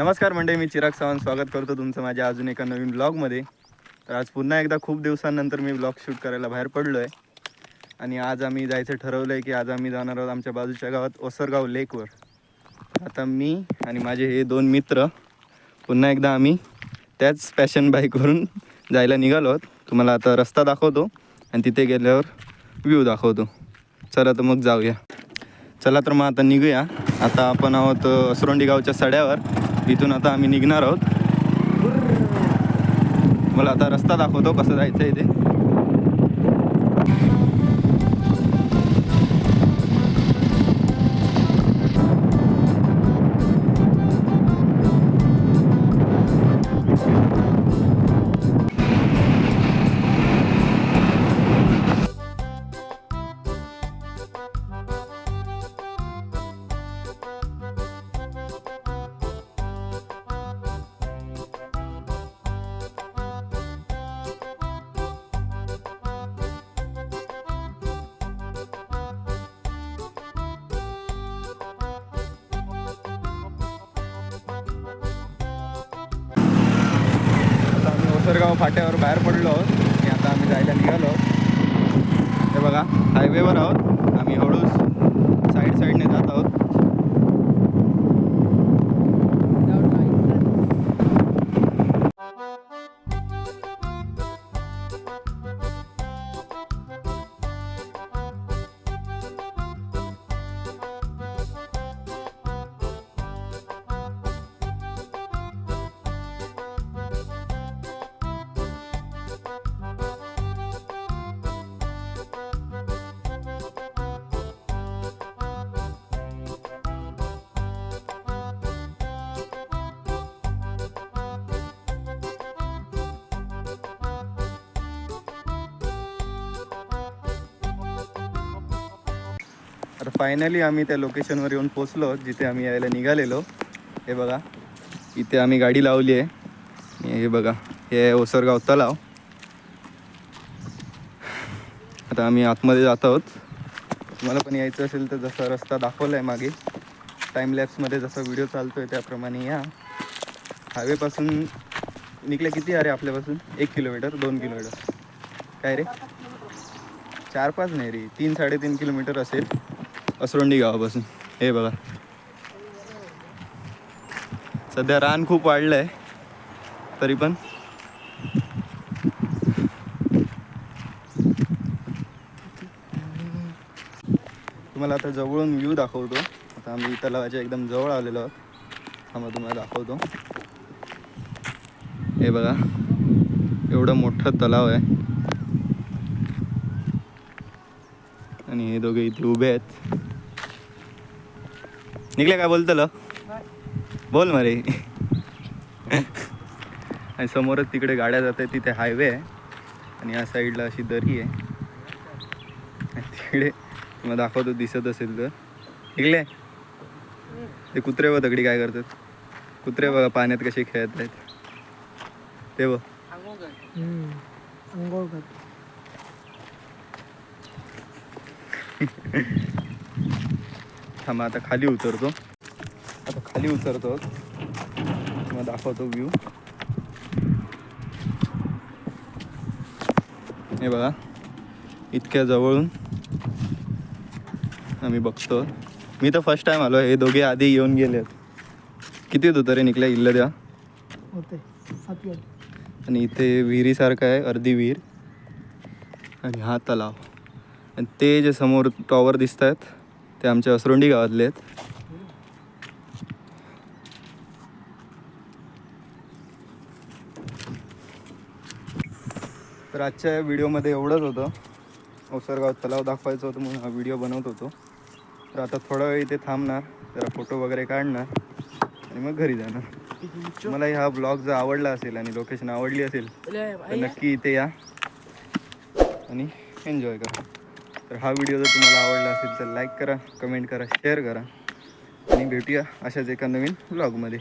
नमस्कार मंडळी मी चिराग सावंत. स्वागत करतो तुमचं माझ्या अजून एका नवीन ब्लॉगमध्ये तर आज पुन्हा एकदा खूप दिवसांनंतर मी ब्लॉग शूट करायला बाहेर पडलो आहे आणि आज आम्ही जायचं ठरवलं आहे की आज आम्ही जाणार आहोत आमच्या बाजूच्या गावात ओसरगाव लेकवर. आता मी आणि माझे हे दोन मित्र पुन्हा एकदा आम्ही त्याच पॅशन बाईकवरून जायला निघालो आहोत. तुम्हाला आता रस्ता दाखवतो आणि तिथे गेल्यावर व्ह्यू दाखवतो. चला तर मग जाऊया. चला तर मग आता निघूया. आता आपण आहोत असरोंडी गावच्या सड्यावर. इथून आता आम्ही निघणार आहोत. मला आता रस्ता दाखवतो कसं जायचं आहे ते. आता फाट्यावर बाहेर पडलो आहोत. आणि आता आम्ही जायला निघालो आहोत. हे बघा हायवेवर आहोत. आम्ही हळूच साईड साईडने जात आहोत. आता फायनली आम्ही त्या लोकेशनवर येऊन पोचलो जिथे आम्ही यायला निघालेलो. हे बघा इथे आम्ही गाडी लावली आहे. हे बघा हे ओसरगाव तलाव. आता आम्ही आतमध्ये जात आहोत. तुम्हाला पण यायचं असेल तर जसा रस्ता दाखवला आहे मागे टाईमलॅप्समध्ये जसा व्हिडिओ चालतो आहे त्याप्रमाणे या. हायवेपासून निघले किती अरे आपल्यापासून? एक किलोमीटर दोन किलोमीटर काय रे? चार पाच नाही रे तीन साडेतीन किलोमीटर असेल. असरोंडी गावापासून. हे बघा. सध्या रान खूप वाढलं आहे तरी पण. तुम्हाला आता जवळून व्ह्यू दाखवतो. आता आम्ही तलावाच्या एकदम जवळ आलेलो आहोत. हा मग तुम्हाला दाखवतो. हे बघा. एवढं मोठं तलाव आहे. आणि हे दोघे इथे उभे आहेत. निघले काय बोलतलं बोल मरे. आणि समोरच तिकडे गाड्या जात आहेत तिथे हायवे आहे. आणि या साईडला अशी दरी आहे. आणि तिकडे मग दाखवतो दिसत असेल तर. निघले? ते कुत्रे व दगडी काय करतात. कुत्रे बघा पाण्यात कसे खेळत आहेत ते बघ अंघोळ कर थांबा आता खाली उतरतो. आता खाली उतरतो. मग दाखवतो व्ह्यू हे बघा इतक्या जवळून आम्ही बघतो. मी तर फर्स्ट टाइम आलो हे दोघे आधी येऊन गेले किती होतं तरी निघल्या इल्ल वेळ आणि इथे विहिरीसारखं आहे अर्धी विहीर. आणि हा तलाव. आणि ते जे समोर टॉवर दिसत आहेत ते आमच्या असरोंडी गावातले आहेत. तर आजच्या व्हिडिओमध्ये एवढंच होतं. ओसरगाव तलाव दाखवायचं होतं म्हणून हा व्हिडिओ बनवत होतो. तर आता थोडा वेळ इथे थांबणार जरा फोटो वगैरे काढणार आणि मग घरी जाणार. मला हा ब्लॉग जर आवडला असेल आणि लोकेशन आवडली असेल तर नक्की इथे या आणि एन्जॉय करा. तर हा व्हिडिओ जर तुम्हाला आवडला असेल तर लाईक करा कमेंट करा शेअर करा. आणि भेटूया अशाच एका नवीन ब्लॉगमध्ये